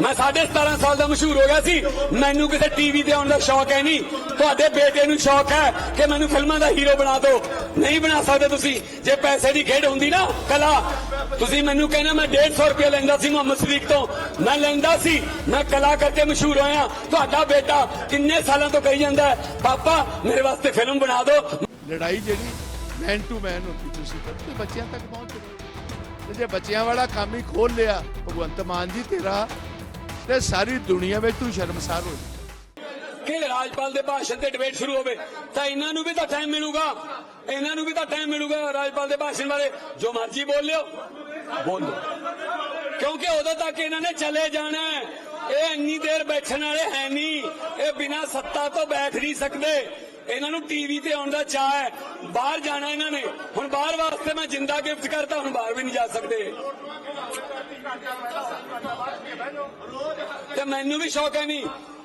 ਮੈਂ 17.5 ਸਾਲ ਦਾ ਮਸ਼ਹੂਰ ਹੋ ਗਿਆ ਸੀ। ਮੈਨੂੰ ਕਿਸੇ ਟੀਵੀ ਤੇ ਆਉਣ ਦਾ ਸ਼ੌਕ ਹੈ ਨਹੀਂ। ਤੁਹਾਡੇ ਬੇਟੇ ਨੂੰ ਸ਼ੌਕ ਹੈ ਕਿ ਮੈਨੂੰ ਫਿਲਮਾਂ ਦਾ ਹੀਰੋ ਬਣਾ ਦਿਓ। ਨਹੀਂ ਬਣਾ ਸਕਦੇ ਤੁਸੀਂ। ਜੇ ਪੈਸੇ ਦੀ ਖੇਡ ਹੁੰਦੀ ਨਾ ਕਲਾ, ਤੁਸੀਂ ਮੈਨੂੰ ਕਹਿੰਦੇ ਮੈਂ 150 ਰੁਪਏ ਲੈਂਦਾ ਸੀ ਮੁਹੰਮਦ ਸਦੀਕ ਤੋਂ। ਮੈਂ ਲੈਂਦਾ ਸੀ। ਮੈਂ ਕਲਾ ਕਰਕੇ ਮਸ਼ਹੂਰ ਹੋਇਆ। ਤੁਹਾਡਾ ਬੇਟਾ ਕਿੰਨੇ ਸਾਲਾਂ ਤੋਂ ਕਹੀ ਜਾਂਦਾ ਪਾਪਾ, ਮੇਰੇ ਵਾਸਤੇ ਫਿਲਮ ਬਣਾ ਦਿਓ। ਲੜਾਈ ਜਿਹੜੀ ਮੈਨ ਟੂ ਮੈਨ ਹੁੰਦੀ ਤੁਸੀਂ ਕਰਦੇ ਬੱਚਿਆਂ ਤੱਕ ਪਹੁੰਚ ਜੇ ਬੱਚਿਆਂ ਵਾਲਾ ਕੰਮ ਹੀ ਖੋਲ ਲਿਆ, ਭਗਵੰਤ ਮਾਨ ਜੀ ਤੇਰਾ ਤੇ ਸਾਰੀ ਦੁਨੀਆ ਵਿੱਚ ਤੂੰ ਸ਼ਰਮਸਾਰ ਹੋ ਕਿ ਰਾਜਪਾਲ ਦੇ ਭਾਸ਼ਣ ਤੇ ਡਿਬੇਟ ਸ਼ੁਰੂ ਹੋਵੇ, ਤਾਂ ਇਹਨਾਂ ਨੂੰ ਵੀ ਤਾਂ ਟਾਈਮ ਮਿਲੂਗਾ। ਇਹਨਾਂ ਨੂੰ ਵੀ ਤਾਂ ਟਾਈਮ ਮਿਲੂਗਾ ਰਾਜਪਾਲ ਦੇ ਭਾਸ਼ਣ ਬਾਰੇ। ਜੋ ਮਰਜ਼ੀ ਬੋਲ ਲਿਓ। ਬੋਲੋ ਕਿਉਂਕਿ ਉਦੋਂ ਤੱਕ ਇਹਨਾਂ ਨੇ ਚਲੇ ਜਾਣਾ ਇਹ ਇੰਨੀ ਦੇਰ ਬੈਠਣ ਵਾਲੇ ਹੈ ਨਹੀਂ। ਇਹ ਬਿਨਾਂ ਸੱਤਾ ਤੋਂ ਬੈਠ ਨਹੀਂ ਸਕਦੇ। ਇਹਨਾਂ ਨੂੰ ਟੀਵੀ ਤੇ ਆਉਣ ਦਾ ਚਾਹ ਹੈ। ਬਾਹਰ ਜਾਣਾ ਇਹਨਾਂ ਨੇ। ਹੁਣ ਬਾਹਰ ਵਾਸਤੇ ਮੈਂ ਜਿੰਦਾ ਗਿਫਟ ਕਰਤਾ, ਹੁਣ ਬਾਹਰ ਵੀ ਨਹੀਂ ਜਾ ਸਕਦੇ। ਤੇ ਮੈਨੂੰ ਵੀ ਸ਼ੌਕ ਹੈ ਨਹੀਂ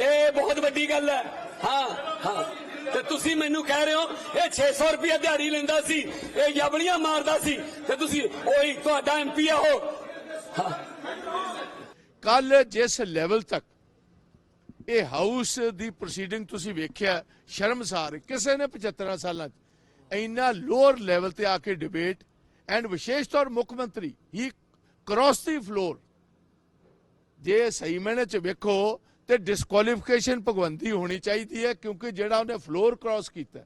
ਇਹ ਬਹੁਤ ਵੱਡੀ ਗੱਲ ਹੈ। ਹਾਂ ਹਾਂ। ਤੇ ਤੁਸੀਂ ਮੈਨੂੰ ਕਹਿ ਰਹੇ ਹੋ, ਇਹ 600 ਰੁਪਏ ਦਿਹਾੜੀ ਲੈਂਦਾ ਸੀ, ਇਹ ਯਬਲੀਆਂ ਮਾਰਦਾ ਸੀ। ਤੇ ਤੁਸੀਂ ਉਹੀ ਤੁਹਾਡਾ ਐਮਪੀ ਆ ਉਹ। ਕੱਲ ਜਿਸ ਲੈਵਲ ਤੱਕ ਇਹ ਹਾਊਸ ਦੀ ਪ੍ਰੋਸੀਡਿੰਗ ਤੁਸੀਂ ਵੇਖਿਆ, ਸ਼ਰਮਸਾਰ, ਕਿਸੇ ਨੇ 75 ਸਾਲਾਂ ਚ ਇੰਨਾ ਲੋਅਰ ਲੈਵਲ ਤੇ ਆ ਕੇ ਡਿਬੇਟ ਐਂਡ ਵਿਸ਼ੇਸ਼ ਤੌਰ ਮੁੱਖ ਮੰਤਰੀ ਹੀ ਕ੍ਰਾਸ ਦੀ ਫਲੋਰ ਜੇ ਸਹੀ ਮੈਨੇ ਚ ਵੇਖੋ ਤੇ ਡਿਸਕੁਆਲੀਫਿਕੇਸ਼ਨ ਭਗਵੰਤੀ ਹੋਣੀ ਚਾਹੀਦੀ ਹੈ, ਕਿਉਂਕਿ ਜਿਹੜਾ ਉਹਨੇ ਫਲੋਰ ਕ੍ਰਾਸ ਕੀਤਾ,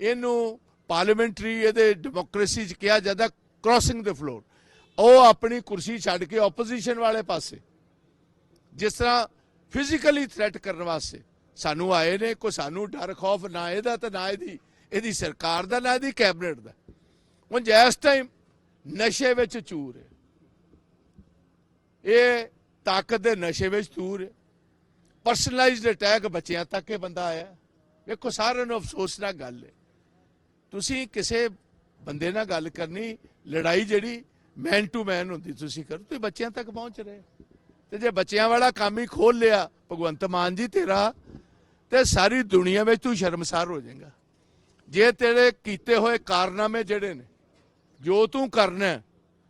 ਇਹਨੂੰ ਪਾਰਲੀਮੈਂਟਰੀ ਇਹਦੇ ਡੈਮੋਕ੍ਰੇਸੀ ਚ ਕਿਹਾ ਜਾਂਦਾ ਕ੍ਰਾਸਿੰਗ ਦ ਫਲੋਰ ਉਹ ਆਪਣੀ ਕੁਰਸੀ ਛੱਡ ਕੇ ਆਪੋਜੀਸ਼ਨ ਵਾਲੇ ਪਾਸੇ, ਜਿਸ ਤਰ੍ਹਾਂ ਫਿਜ਼ੀਕਲੀ ਥ੍ਰੈਟ ਕਰਨ ਵਾਸਤੇ ਸਾਨੂੰ ਆਏ ਨੇ, ਕੋਈ ਸਾਨੂੰ ਡਰ, ਖੌਫ ਨਾ ਇਹਦਾ ਤੇ ਨਾ ਇਹਦੀ ਇਹਦੀ ਸਰਕਾਰ ਦਾ, ਨਾ ਇਹਦੀ ਕੈਬਨਿਟ ਦਾ। ਹੁਣ ਇਸ ਟਾਈਮ ਨਸ਼ੇ ਵਿੱਚ ਚੂਰ ਹੈ, ਇਹ ਤਾਕਤ ਦੇ ਨਸ਼ੇ ਵਿੱਚ ਚੂਰ ਹੈ ਪਰਸਨਲਾਈਜ਼ਡ ਅਟੈਕ ਬੱਚਿਆਂ ਤੱਕ ਇਹ ਬੰਦਾ ਆਇਆ। ਵੇਖੋ, ਸਾਰਿਆਂ ਨੂੰ ਅਫਸੋਸ ਨਾਲ ਗੱਲ ਹੈ। ਤੁਸੀਂ ਕਿਸੇ ਬੰਦੇ ਨਾਲ ਗੱਲ ਕਰਨੀ, ਲੜਾਈ ਜਿਹੜੀ ਮੈਨ ਟੂ ਮੈਨ ਹੁੰਦੀ, ਤੁਸੀਂ ਕਰੋ, ਤੁਸੀਂ ਬੱਚਿਆਂ ਤੱਕ ਪਹੁੰਚ ਰਹੇ ਤੇ ਜੇ ਬੱਚਿਆਂ ਵਾਲਾ ਕੰਮ ਹੀ ਖੋਲ ਲਿਆ, ਭਗਵੰਤ ਮਾਨ ਜੀ ਤੇਰਾ, ਤੇ ਸਾਰੀ ਦੁਨੀਆ ਵਿੱਚ ਤੂੰ ਸ਼ਰਮਸਾਰ ਹੋ ਜਾਏਗਾ। ਜੇ ਤੇਰੇ ਕੀਤੇ ਹੋਏ ਕਾਰਨਾਮੇ ਜਿਹੜੇ ਨੇ, ਜੋ ਤੂੰ ਕਰਨਾ,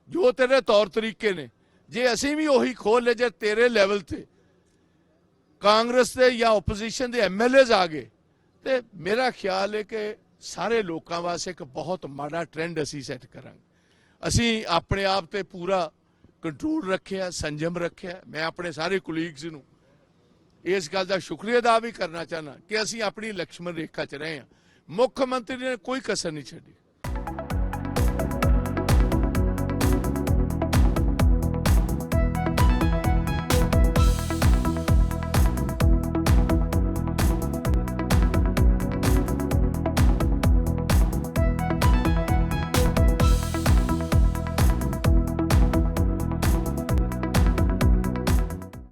ਜੋ ਤੇਰੇ ਤੌਰ ਤਰੀਕੇ ਨੇ, ਜੇ ਅਸੀਂ ਵੀ ਉਹੀ ਖੋਲ ਲਏ, ਜੇ ਤੇਰੇ ਲੈਵਲ ਤੇ ਕਾਂਗਰਸ ਦੇ ਜਾਂ ਆਪੋਜੀਸ਼ਨ ਦੇ ਐਮਐਲਏਜ਼ ਆ ਗਏ। ਤੇ ਮੇਰਾ ਖਿਆਲ ਹੈ ਕਿ ਸਾਰੇ ਲੋਕਾਂ ਵਾਸਤੇ ਇੱਕ ਬਹੁਤ ਮਾੜਾ ਟ੍ਰੈਂਡ ਅਸੀਂ ਸੈੱਟ ਕਰਾਂਗੇ। ਅਸੀਂ ਆਪਣੇ ਆਪ ਤੇ ਪੂਰਾ ਕੰਟਰੋਲ ਰੱਖਿਆ, ਸੰਜਮ ਰੱਖਿਆ। ਮੈਂ ਆਪਣੇ ਸਾਰੇ ਕੁਲੀਗਸ ਨੂੰ ਇਸ ਗੱਲ ਦਾ ਸ਼ੁਕਰੀਆ ਅਦਾ ਵੀ ਕਰਨਾ ਚਾਹਨਾ ਕਿ ਅਸੀਂ ਆਪਣੀ ਲਕਸ਼ਮਣ ਰੇਖਾ 'ਚ ਰਹੇ ਹਾਂ। ਮੁੱਖ ਮੰਤਰੀ ਨੇ ਕੋਈ ਕਸਰ ਨਹੀਂ ਛੱਡੀ।